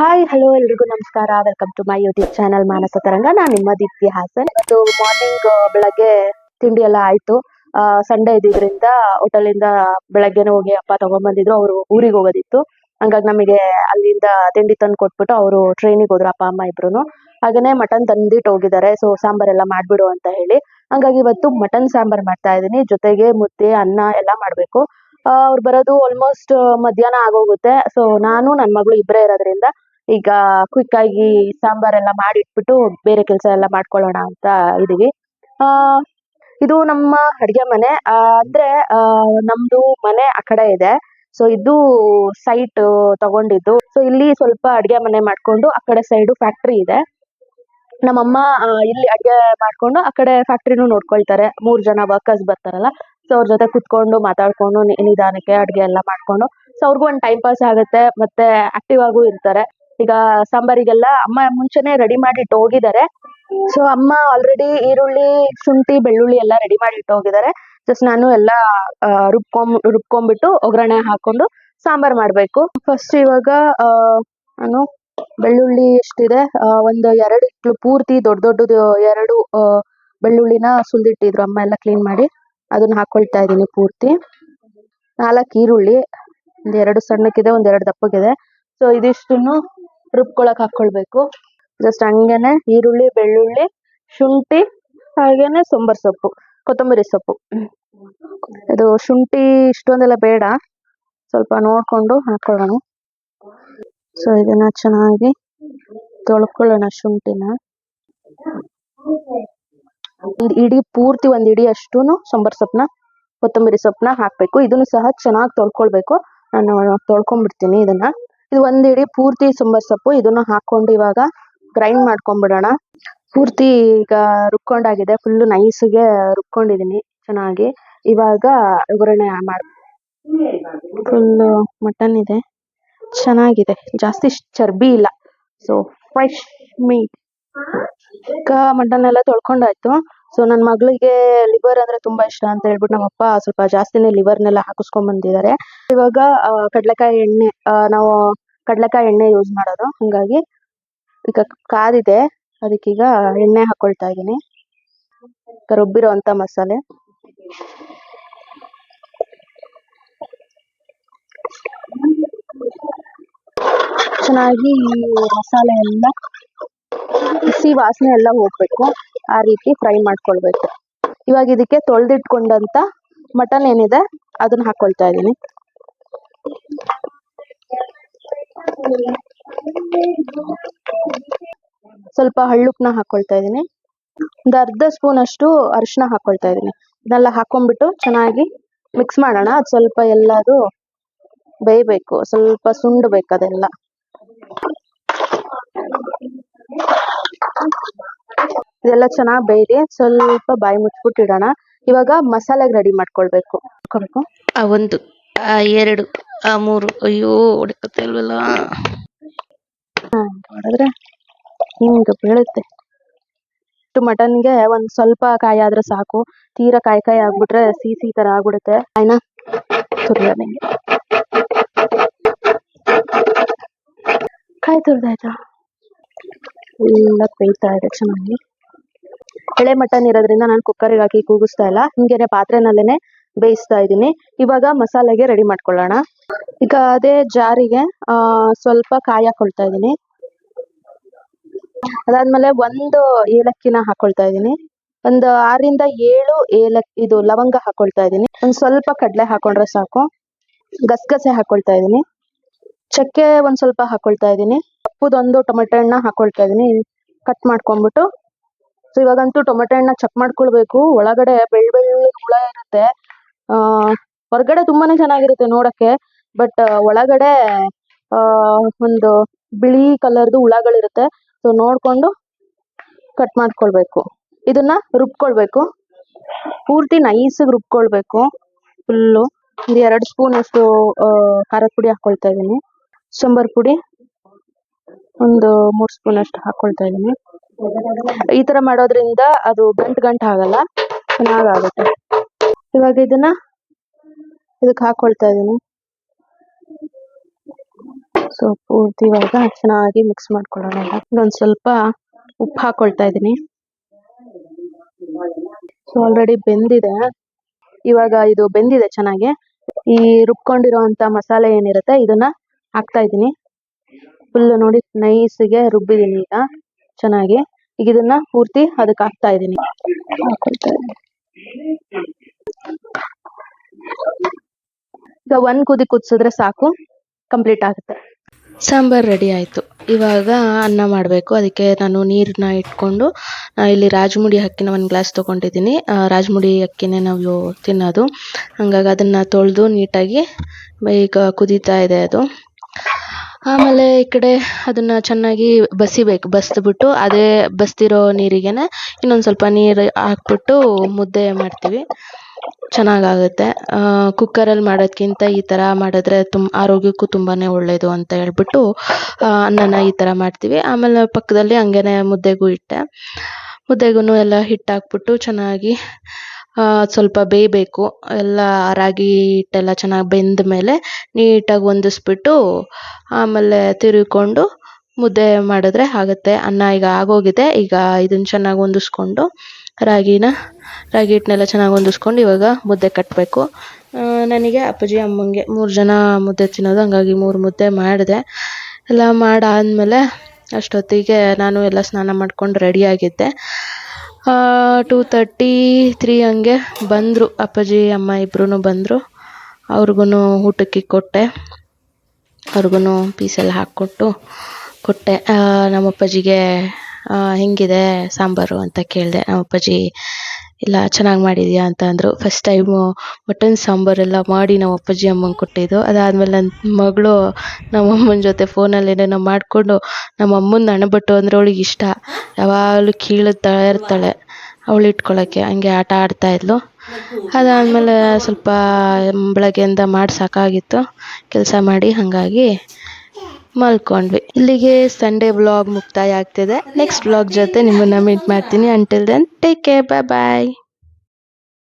Hi hello ಎಲ್ರಿಗೂ ನಮಸ್ಕಾರ. Welcome to my YouTube channel Manasa Taranga ನಾನು ನಿಮ್ಮ ದೀಪ್ತಿ ಹಾಸನ್. ಇವತ್ತು ಮಾರ್ನಿಂಗ್ ಬೆಳಗ್ಗೆ ತಿಂಡಿ ಎಲ್ಲ ಆಯ್ತು. ಸಂಡೇ ಇದ್ದಿದ್ರಿಂದ ಇಂದ ಬೆಳಗ್ಗೆನೆ ಹೋಗಿ ಅಪ್ಪ ತಗೊಂಡ್ಬಂದಿದ್ರು ಅವರು ಊರಿಗೆ ಹೋಗೋದಿತ್ತು. ಹಂಗಾಗಿ ನಮಗೆ ಅಲ್ಲಿಂದ ತಿಂಡಿ ತಂದು ಕೊಟ್ಬಿಟ್ಟು ಅವರು ಟ್ರೈನಿಗೆ ಹೋದ್ರು, ಅಪ್ಪ, ಅಮ್ಮ ಇಬ್ರು ಹಾಗೇನೆ ಮಟನ್ ತಂದಿಟ್ಟು ಹೋಗಿದ್ದಾರೆ. ಸೊ ಸಾಂಬಾರೆಲ್ಲ ಮಾಡ್ಬಿಡು ಅಂತ ಹೇಳಿ. ಹಂಗಾಗಿ ಇವತ್ತು ಮಟನ್ ಸಾಂಬಾರ್ ಮಾಡ್ತಾ ಇದ್ದೀನಿ. ಜೊತೆಗೆ ಮುದ್ದೆ, ಅನ್ನ ಎಲ್ಲ ಮಾಡ್ಬೇಕು. ಅವ್ರು ಬರೋದು ಆಲ್ಮೋಸ್ಟ್ ಮಧ್ಯಾಹ್ನ ಆಗೋಗುತ್ತೆ. ಸೊ ನಾನು ನನ್ನ ಮಗಳು ಇಬ್ಬರೇ ಇರೋದ್ರಿಂದ ಈಗ ಕ್ವಿಕ್ ಆಗಿ ಸಾಂಬಾರೆಲ್ಲ ಮಾಡಿಟ್ಬಿಟ್ಟು ಬೇರೆ ಕೆಲಸ ಎಲ್ಲ ಮಾಡ್ಕೊಳ್ಳೋಣ ಅಂತ ಇದೀವಿ. ಆ ಇದು ನಮ್ಮ ಅಡಿಗೆ ಮನೆ. ಆ, ಅಂದ್ರೆ ಆ, ನಮ್ದು ಮನೆ ಆ ಕಡೆ ಇದೆ. ಸೊ ಇದು ಸೈಟ್ ತಗೊಂಡಿದ್ದು. ಸೊ ಇಲ್ಲಿ ಸ್ವಲ್ಪ ಅಡಿಗೆ ಮನೆ ಮಾಡ್ಕೊಂಡು ಆ ಕಡೆ ಸೈಡ್ ಫ್ಯಾಕ್ಟ್ರಿ ಇದೆ. ನಮ್ಮಮ್ಮ ಇಲ್ಲಿ ಅಡ್ಗೆ ಮಾಡ್ಕೊಂಡು ಆ ಕಡೆ ಫ್ಯಾಕ್ಟ್ರಿನೂ ನೋಡ್ಕೊಳ್ತಾರೆ. ಮೂರ್ ಜನ ವರ್ಕರ್ಸ್ ಬರ್ತಾರಲ್ಲ. ಸೊ ಅವ್ರ ಜೊತೆ ಕುತ್ಕೊಂಡು ಮಾತಾಡ್ಕೊಂಡು ನಿಧಾನಕ್ಕೆ ಅಡ್ಗೆ ಎಲ್ಲ ಮಾಡ್ಕೊಂಡು. ಸೊ ಅವ್ರಿಗೂ ಒಂದು ಟೈಮ್ ಪಾಸ್ ಆಗುತ್ತೆ. ಮತ್ತೆ ಆಕ್ಟಿವ್ ಆಗೂ ಇರ್ತಾರೆ. ಈಗ ಸಾಂಬಾರಿಗೆಲ್ಲ ಅಮ್ಮ ಮುಂಚೆನೆ ರೆಡಿ ಮಾಡಿ ಇಟ್ಟು ಹೋಗಿದ್ದಾರೆ. ಸೊ ಅಮ್ಮ ಆಲ್ರೆಡಿ ಈರುಳ್ಳಿ ಶುಂಠಿ ಬೆಳ್ಳುಳ್ಳಿ ಎಲ್ಲ ರೆಡಿ ಮಾಡಿ ಇಟ್ಟು ಹೋಗಿದ್ದಾರೆ. ಜಸ್ಟ್ ನಾನು ಎಲ್ಲ ಆ, ರುಬ್ಕೊಂಡ್ ರುಬ್ಕೊಂಡ್ಬಿಟ್ಟು ಒಗ್ಗರಣೆ ಹಾಕೊಂಡು ಸಾಂಬಾರ್ ಮಾಡ್ಬೇಕು. ಫಸ್ಟ್ ಇವಾಗ ನಾನು ಬೆಳ್ಳುಳ್ಳಿ ಎಷ್ಟಿದೆ ಒಂದು ಎರಡು ಇಟ್ಲು ಪೂರ್ತಿ ದೊಡ್ಡ ದೊಡ್ಡದು ಎರಡು ಬೆಳ್ಳುಳ್ಳಿನ ಸುಲಿದಿಟ್ಟಿದ್ರು. ಅಮ್ಮ ಎಲ್ಲ ಕ್ಲೀನ್ ಮಾಡಿ ಅದನ್ನ ಹಾಕೊಳ್ತಾ ಇದೀನಿ ಪೂರ್ತಿ. ನಾಲ್ಕು ಈರುಳ್ಳಿ ಒಂದ್ ಎರಡು ಸಣ್ಣಕ್ಕಿದೆ ಒಂದ್ ಎರಡು ದಪ್ಪಗಿದೆ ಸೊ ಇದಿಷ್ಟನ್ನು ರುಬ್ಕೊಳಕ್ ಹಾಕೊಳ್ಬೇಕು. ಜಸ್ಟ್ ಹಂಗೇನೆ ಈರುಳ್ಳಿ, ಬೆಳ್ಳುಳ್ಳಿ, ಶುಂಠಿ, ಹಾಗೇನೆ ಸಾಂಬಾರ್ ಸೊಪ್ಪು, ಕೊತ್ತಂಬರಿ ಸೊಪ್ಪು. ಇದು ಶುಂಠಿ ಇಷ್ಟೊಂದೆಲ್ಲ ಬೇಡ. ಸ್ವಲ್ಪ ನೋಡ್ಕೊಂಡು ಹಾಕೊಳ್ಳೋಣ. ಸೊ ಇದನ್ನ ಚೆನ್ನಾಗಿ ತೊಳ್ಕೊಳ್ಳೋಣ ಶುಂಠಿನ. ಇಡೀ, ಪೂರ್ತಿ ಒಂದ್ ಇಡೀ ಅಷ್ಟೂನು ಸಾಂಬಾರ್ ಸೊಪ್ಪನ್ನ, ಕೊತ್ತಂಬರಿ ಸೊಪ್ಪನ್ನ ಹಾಕ್ಬೇಕು. ಇದನ್ನು ಸಹ ಚೆನ್ನಾಗಿ ತೊಳ್ಕೊಳ್ಬೇಕು. ನಾನು ತೊಳ್ಕೊಂಡ್ಬಿಡ್ತೀನಿ ಇದನ್ನ. ಇದು ಒಂದ್ ಇಡೀ ಪೂರ್ತಿ ಸಾಂಬಾರ್ ಸೊಪ್ಪು. ಇದನ್ನ ಹಾಕೊಂಡು ಇವಾಗ ಗ್ರೈಂಡ್ ಮಾಡ್ಕೊಂಡ್ಬಿಡೋಣ. ಪೂರ್ತಿ ಈಗ ರುಬ್ಕೊಂಡಾಗಿದೆ. ಫುಲ್ ನೈಸ್ಗೆ ರುಬ್ಕೊಂಡಿದೀನಿ. ಚೆನ್ನಾಗಿ. ಇವಾಗ ಒಗ್ಗರಣೆ ಮಾಡ್ ಫುಲ್ ಮಟನ್ ಇದೆ. ಚೆನ್ನಾಗಿದೆ. ಜಾಸ್ತಿ ಚರ್ಬಿ ಇಲ್ಲ. ಸೊ ಫ್ರೆಶ್ ಮೀಟ್ ಈಗ ಮಟನ್ ಎಲ್ಲ ತೊಳ್ಕೊಂಡಾಯ್ತು. ಸೊ ನನ್ ಮಗಳಿಗೆ ಲಿವರ್ ಅಂದ್ರೆ ತುಂಬಾ ಇಷ್ಟ ಅಂತ ಹೇಳ್ಬಿಟ್ಟು ನಮ್ಮಪ್ಪ ಸ್ವಲ್ಪ ಜಾಸ್ತಿನೇ ಲಿವರ್ ನೆಲ್ಲ ಹಾಕಿಸ್ಕೊಂಡ್ ಬಂದಿದ್ದಾರೆ. ಇವಾಗ ಕಡ್ಲೆಕಾಯಿ ಎಣ್ಣೆ ನಾವು ಕಡ್ಲೆಕಾಯಿ ಎಣ್ಣೆ ಯೂಸ್ ಮಾಡೋದು. ಹಂಗಾಗಿ ಈಗ ಕಾದಿದೆ. ಅದಕ್ಕೀಗ ಎಣ್ಣೆ ಹಾಕೊಳ್ತಾ ಇದೀನಿ ರುಬ್ಬಿರೋ ಅಂತ ಮಸಾಲೆ. ಚೆನ್ನಾಗಿ ಮಸಾಲೆ ಎಲ್ಲ ಬಿಸಿ ವಾಸನೆ ಎಲ್ಲ ಹೋಗ್ಬೇಕು. ಆ ರೀತಿ ಫ್ರೈ ಮಾಡ್ಕೊಳ್ಬೇಕು. ಇವಾಗ ಇದಕ್ಕೆ ತೊಳೆದಿಟ್ಕೊಂಡಂತ ಮಟನ್ ಏನಿದೆ ಅದನ್ನ ಹಾಕೊಳ್ತಾ ಇದೀನಿ ಸ್ವಲ್ಪ ಹಳ್ಳುಪ್ನ ಹಾಕೊಳ್ತಾ ಇದೀನಿ ಒಂದು ಅರ್ಧ ಸ್ಪೂನ್ ಅಷ್ಟು ಅರಿಶಿನ ಹಾಕೊಳ್ತಾ ಇದೀನಿ ಇದೆಲ್ಲ ಹಾಕೊಂಡ್ಬಿಟ್ಟು ಚೆನ್ನಾಗಿ ಮಿಕ್ಸ್ ಮಾಡೋಣ. ಅದು ಸ್ವಲ್ಪ ಎಲ್ಲದು ಬೇಯಬೇಕು. ಸ್ವಲ್ಪ ಸುಂಡ್ಬೇಕು ಅದೆಲ್ಲ. ಇದೆಲ್ಲ ಚೆನ್ನಾಗಿ ಬೇಯಿ ಸ್ವಲ್ಪ ಬಾಯಿ ಮುಚ್ಬಿಟ್ಟು ಇಡೋಣ. ಇವಾಗ ಮಸಾಲೆಗೆ ರೆಡಿ ಮಾಡ್ಕೊಳ್ಬೇಕು. ಆ ಒಂದು ಆ ಎರಡು ಆ ಮೂರು. ಅಯ್ಯೋ ಹೊಡಿಕತ್ತೆ ಇಲ್ವಲ್ಲ ಮಾಡಿದ್ರೆ ಹಿಂಗ ಬೀಳುತ್ತೆ. ಇಷ್ಟು ಮಟನ್ಗೆ ಒಂದ್ ಸ್ವಲ್ಪ ಕಾಯಿ ಆದ್ರೆ ಸಾಕು. ತೀರಾ ಕಾಯಿ ಕಾಯಿ ಆಗ್ಬಿಟ್ರೆ ಸಿಹಿ ಸಿಹಿ ತರ ಆಗ್ಬಿಡುತ್ತೆ. ಆಯ್ನಾ? ತುರ್ಯೋದಂಗೆ ಕಾಯಿ ತುರ್ದಾಯ್ತಾ? ಎಲ್ಲ ಬೇಯ್ತಾ ಇದೆ ಚೆನ್ನಾಗಿ. ಎಳೆ ಮಟನ್ ಇರೋದ್ರಿಂದ ನಾನು ಕುಕ್ಕರ್ಗೆ ಹಾಕಿ ಕೂಗಿಸ್ತಾ ಇಲ್ಲ. ಹಿಂಗೇನೆ ಪಾತ್ರೆನಲ್ಲೇನೆ ಬೇಯಿಸ್ತಾ ಇದ್ದೀನಿ. ಇವಾಗ ಮಸಾಲೆಗೆ ರೆಡಿ ಮಾಡ್ಕೊಳ್ಳೋಣ. ಈಗ ಅದೇ ಜಾರಿಗೆ ಸ್ವಲ್ಪ ಕಾಯಿ ಹಾಕೊಳ್ತಾ ಇದ್ದೀನಿ. ಅದಾದ್ಮೇಲೆ ಒಂದು ಏಲಕ್ಕಿನ ಹಾಕೊಳ್ತಾ ಇದ್ದೀನಿ. ಒಂದು ಆರಿಂದ ಏಳು ಏಲಕ್ಕಿ ಇದು ಲವಂಗ ಹಾಕೊಳ್ತಾ ಇದ್ದೀನಿ. ಒಂದ್ ಸ್ವಲ್ಪ ಕಡಲೆ ಹಾಕೊಂಡ್ರೆ ಸಾಕು. ಗಸಗಸೆ ಹಾಕೊಳ್ತಾ ಇದ್ದೀನಿ. ಚಕ್ಕೆ ಒಂದ್ ಸ್ವಲ್ಪ ಹಾಕೊಳ್ತಾ ಇದ್ದೀನಿ. ಕಪ್ಪುದೊಂದು ಟೊಮೆಟೊ ಹಣ್ಣ ಹಾಕೊಳ್ತಾ ಇದೀನಿ. ಕಟ್ ಮಾಡ್ಕೊಂಡ್ಬಿಟ್ಟು. ಸೊ ಇವಾಗಂತೂ ಟೊಮೆಟೊ ಹಣ್ಣ ಚಕ್ ಮಾಡ್ಕೊಳ್ಬೇಕು. ಒಳಗಡೆ ಬೆಳ್ಳ ಬೆಳ್ಳ ಹುಳ ಇರುತ್ತೆ. ಆ, ಹೊರಗಡೆ ತುಂಬಾನೇ ಚೆನ್ನಾಗಿರುತ್ತೆ ನೋಡಕ್ಕೆ. ಬಟ್ ಒಳಗಡೆ, ಆ, ಒಂದು ಬಿಳಿ ಕಲರ್ದು ಹುಳಗಳಿರುತ್ತೆ. ಸೊ ನೋಡ್ಕೊಂಡು ಕಟ್ ಮಾಡ್ಕೊಳ್ಬೇಕು. ಇದನ್ನ ರುಬ್ಕೊಳ್ಬೇಕು. ಪೂರ್ತಿ ನೈಸ್ ರುಬ್ಕೊಳ್ಬೇಕು. ಫುಲ್ಲು ಒಂದು ಎರಡು ಸ್ಪೂನ್ ಅಷ್ಟು ಖಾರದ ಪುಡಿ ಹಾಕೊಳ್ತಾ ಇದೀನಿ. ಸಾಂಬಾರ್ ಪುಡಿ. ಒಂದು ಮೂರ್ ಸ್ಪೂನ್ ಅಷ್ಟು ಹಾಕೊಳ್ತಾ ಇದ್ದೀನಿ. ಈ ತರ ಮಾಡೋದ್ರಿಂದ ಅದು ಗಂಟು ಗಂಟು ಆಗಲ್ಲ ಚೆನ್ನಾಗಾಗುತ್ತೆ ಇವಾಗ ಇದನ್ನ ಇದಕ್ಕೆ ಹಾಕೊಳ್ತಾ ಇದೀನಿ ಸೊ ಪೂರ್ತಿ ಇವಾಗ ಚೆನ್ನಾಗಿ ಮಿಕ್ಸ್ ಮಾಡ್ಕೊಳ್ಳೋಣ ನಾನು ಸ್ವಲ್ಪ ಉಪ್ಪು ಹಾಕೊಳ್ತಾ ಇದೀನಿ ಸೊ ಆಲ್ರೆಡಿ ಬೆಂದಿದೆ. ಇವಾಗ ಇದು ಬೆಂದಿದೆ ಚೆನ್ನಾಗಿ. ಈ ರುಬ್ಕೊಂಡಿರೋಂತ ಮಸಾಲೆ ಏನಿರುತ್ತೆ, ಇದನ್ನ ಹಾಕ್ತಾ ಇದೀನಿ ಫುಲ್ ನೋಡಿ ನೈಸ್ಗೆ ರುಬ್ಬಿದೀನಿ ಈಗ, ಚೆನ್ನಾಗಿ. ಈಗ ಇದನ್ನ ಪೂರ್ತಿ ಅದಕ್ಕೆ ಹಾಕ್ತಾ ಇದೀನಿ. ಈಗ ಒಂದ್ ಕುದಿ ಕುದಿಸಿದ್ರೆ ಸಾಕು ಕಂಪ್ಲೀಟ್ ಆಗುತ್ತೆ. ಸಾಂಬಾರ್ ರೆಡಿ ಆಯಿತು. ಇವಾಗ ಅನ್ನ ಮಾಡಬೇಕು. ಅದಕ್ಕೆ ನಾನು ನೀರನ್ನ ಇಟ್ಕೊಂಡು ಇಲ್ಲಿ ರಾಜಮುಡಿ ಅಕ್ಕಿನ ಒಂದು ಗ್ಲಾಸ್ ತೊಗೊಂಡಿದ್ದೀನಿ. ರಾಜಮುಡಿ ಅಕ್ಕಿನೇ ನಾವು ತಿನ್ನೋದು. ಹಂಗಾಗಿ ಅದನ್ನು ತೊಳೆದು ನೀಟಾಗಿ, ಈಗ ಕುದೀತಾ ಇದೆ ಅದು. ಆಮೇಲೆ ಈ ಕಡೆ ಅದನ್ನ ಚೆನ್ನಾಗಿ ಬಸಿಬೇಕು, ಬಸಿದ್ಬಿಟ್ಟು, ಅದೇ ಬಸ್ತಿರೋ ನೀರಿಗೆನೆ ಇನ್ನೊಂದು ಸ್ವಲ್ಪ ನೀರು ಹಾಕ್ಬಿಟ್ಟು ಮುದ್ದೆ ಮಾಡ್ತೀವಿ. ಚೆನ್ನಾಗಾಗುತ್ತೆ. ಕುಕ್ಕರಲ್ಲಿ ಮಾಡೋದ್ಕಿಂತ ಈ ಥರ ಮಾಡಿದ್ರೆ ತುಂಬ ಆರೋಗ್ಯಕ್ಕೂ ತುಂಬಾ ಒಳ್ಳೆಯದು ಅಂತ ಹೇಳ್ಬಿಟ್ಟು ಅನ್ನನ ಈ ಥರ ಮಾಡ್ತೀವಿ. ಆಮೇಲೆ ಪಕ್ಕದಲ್ಲಿ ಹಂಗೇನೆ ಮುದ್ದೆಗೂ ಇಟ್ಟೆ. ಮುದ್ದೆಗೂ ಎಲ್ಲ ಹಿಟ್ಟು ಹಾಕ್ಬಿಟ್ಟು ಚೆನ್ನಾಗಿ ಸ್ವಲ್ಪ ಬೇಯಬೇಕು. ಎಲ್ಲ ರಾಗಿ ಹಿಟ್ಟೆಲ್ಲ ಚೆನ್ನಾಗಿ ಬೆಂದ ಮೇಲೆ ನೀಟಾಗಿ ಹೊಂದಿಸ್ಬಿಟ್ಟು ಆಮೇಲೆ ತಿರುವಿಕೊಂಡು ಮುದ್ದೆ ಮಾಡಿದ್ರೆ ಆಗುತ್ತೆ. ಅನ್ನ ಈಗ ಆಗೋಗಿದೆ. ಈಗ ಇದನ್ನ ಚೆನ್ನಾಗಿ ಹೊಂದಿಸ್ಕೊಂಡು ರಾಗಿನ, ರಾಗಿ ಹಿಟ್ಟನ್ನೆಲ್ಲ ಚೆನ್ನಾಗಿ ಹೊಂದಿಸ್ಕೊಂಡು ಇವಾಗ ಮುದ್ದೆ ಕಟ್ಟಬೇಕು ನನಗೆ ಅಪ್ಪಾಜಿ, ಅಮ್ಮಂಗೆ ಮೂರು ಜನ ಮುದ್ದೆ ತಿನ್ನೋದು, ಹಂಗಾಗಿ ಮೂರು ಮುದ್ದೆ ಮಾಡಿದೆ. ಎಲ್ಲ ಮಾಡಾದ್ಮೇಲೆ ಅಷ್ಟೊತ್ತಿಗೆ ನಾನು ಎಲ್ಲ ಸ್ನಾನ ಮಾಡ್ಕೊಂಡು ರೆಡಿಯಾಗಿದ್ದೆ ಟೂ ತರ್ಟಿ ತ್ರೀ ಹಂಗೆ ಬಂದರು ಅಪ್ಪಾಜಿ, ಅಮ್ಮ ಇಬ್ಬರೂ ಬಂದರು. ಅವ್ರಿಗೂ ಊಟಕ್ಕೆ ಕೊಟ್ಟೆ. ಅವ್ರಿಗೂ ಪೀಸೆಲ್ಲ ಹಾಕ್ಕೊಟ್ಟು ಕೊಟ್ಟೆ. ನಮ್ಮ ಅಪ್ಪಾಜಿಗೆ ಹೆಂಗಿದೆ ಸಾಂಬಾರು ಅಂತ ಕೇಳಿದೆ. ನಮ್ಮ ಅಪ್ಪಾಜಿ ಇಲ್ಲ, ಚೆನ್ನಾಗಿ ಮಾಡಿದ್ಯಾ ಅಂತ ಅಂದರು. ಫಸ್ಟ್ ಟೈಮು ಮಟನ್ ಸಾಂಬಾರೆಲ್ಲ ಮಾಡಿ ನಮ್ಮ ಅಪ್ಪಾಜಿ ಅಮ್ಮಂಗೆ ಕೊಟ್ಟಿದ್ದು. ಅದಾದ್ಮೇಲೆ ನನ್ನ ಮಗಳು ನಮ್ಮ ಅಮ್ಮನ ಜೊತೆ ಫೋನಲ್ಲಿ ಏನೇನೋ ಮಾಡಿಕೊಂಡು ನಮ್ಮ ಅಮ್ಮನ ಹಣಬಟ್ಟು ಅಂದರೆ ಅವಳಿಗೆ ಇಷ್ಟ. ಯಾವಾಗಲೂ ಕೀಳುತ್ತಾ ಇರ್ತಾಳೆ ಅವಳು ಇಟ್ಕೊಳ್ಳೋಕ್ಕೆ ಹಂಗೆ ಆಟ ಆಡ್ತಾ ಇದ್ಲು. ಅದಾದಮೇಲೆ ಸ್ವಲ್ಪ ಬೆಳಗ್ಗೆಯಿಂದ ಮಾಡಿ ಸಾಕಾಗಿತ್ತು. ಕೆಲಸ ಮಾಡಿ ಹಾಗಾಗಿ ಮಲ್ಕೊಂಡ್ವಿ. ಇಲ್ಲಿಗೆ ಸಂಡೇ ವ್ಲಾಗ್ ಮುಕ್ತಾಯ ಆಗ್ತಿದೆ. ನೆಕ್ಸ್ಟ್ ವ್ಲಾಗ್ ಜೊತೆ ನಿಮ್ಮನ್ನ ಮೀಟ್ ಮಾಡ್ತೀನಿ. Until then take care bye bye